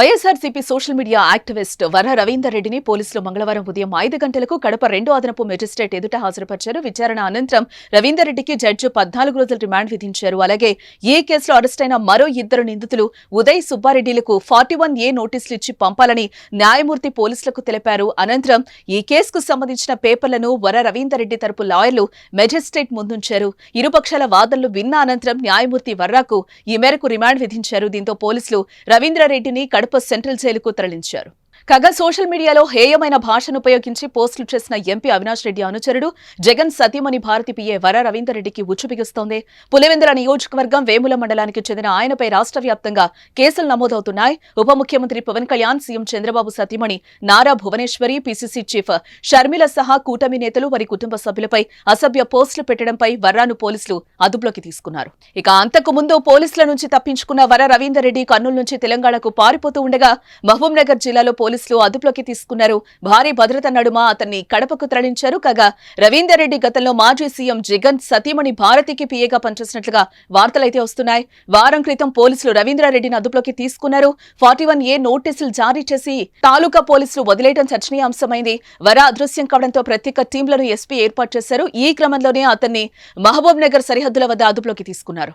YSRCP social media activist వర రవీందర్ రెడ్డిని పోలీసులు మంగళవారం ఉదయం ఐదు గంటలకు కడప రెండో అదనపు మెజిస్ట్రేట్ ఎదుట హాజరుపరిచారు. విచారణ అనంతరం రవీందర్ రెడ్డికి జడ్జి పద్నాలుగు రోజుల రిమాండ్ విధించారు. అలాగే ఈ కేసులో అరెస్టైన మరో ఇద్దరు నిందితులు ఉదయ్ సుబ్బారెడ్డిలకు ఫార్టీ వన్ ఏ నోటీసులు ఇచ్చి పంపాలని న్యాయమూర్తి పోలీసులకు తెలిపారు. అనంతరం ఈ కేసుకు సంబంధించిన పేపర్లను వర రవీందర్ రెడ్డి తరపు లాయర్లు మెజిస్ట్రేట్ ముందుంచారు. ఇరుపక్షాల వాదనలు విన్న అనంతరం న్యాయమూర్తి వర్రాకు ఈ మేరకు రిమాండ్ విధించారు. దీంతో పోలీసులు రవీంద్రారెడ్డిని కడప సెంట్రల్ జైలుకు తరలించారు. కాగా సోషల్ మీడియాలో హేయమైన భాషను ఉపయోగించి పోస్టులు చేసిన ఎంపీ అవినాష్ రెడ్డి అనుచరుడు జగన్ సతీమణి భారతి పిఏ వర రవీందర్ రెడ్డికి ఉచ్చు పులివెందుల నియోజకవర్గం వేముల మండలానికి చెందిన ఆయనపై రాష్ట్ర వ్యాప్తంగా కేసులు నమోదవుతున్నాయి. ఉప ముఖ్యమంత్రి పవన్ కళ్యాణ్ సీఎం చంద్రబాబు సతీమణి నారా భువనేశ్వరి పీసీసీ చీఫ్ షర్మిల సహా కూటమి నేతలు వారి కుటుంబ సభ్యులపై అసభ్య పోస్టులు పెట్టడంపై వర్రాను పోలీసులు అదుపులోకి తీసుకున్నారు. ఇక అంతకు ముందు పోలీసుల నుంచి తప్పించుకున్న వర రవీందర్ రెడ్డి కర్నూలు నుంచి తెలంగాణకు పారిపోతూ ఉండగా మహబూబ్ నగర్ జిల్లాలో పోలీసులు అదుపులోకి తీసుకున్నారు. భారీ భద్రత నడుమ అతన్ని కడపకు తరలించారు. కాగా రవీందర్ రెడ్డి గతంలో మాజీ సీఎం జగన్ సతీమణి భారతికి పీఏగా పనిచేసినట్లుగా వార్తలైతే వస్తున్నాయి. వారం క్రితం పోలీసులు రవీంద్రారెడ్డిని అదుపులోకి తీసుకున్నారు. ఫార్టీ వన్ ఏ నోటీసులు జారీ చేసి తాలూకా పోలీసులు వదిలేయడం చర్చనీయాంశమైంది. వర అదృశ్యం కావడంతో ప్రత్యేక టీంలను ఎస్పీ ఏర్పాటు చేశారు. ఈ క్రమంలోనే అతన్ని మహబూబ్ నగర్ సరిహద్దుల వద్ద అదుపులోకి తీసుకున్నారు.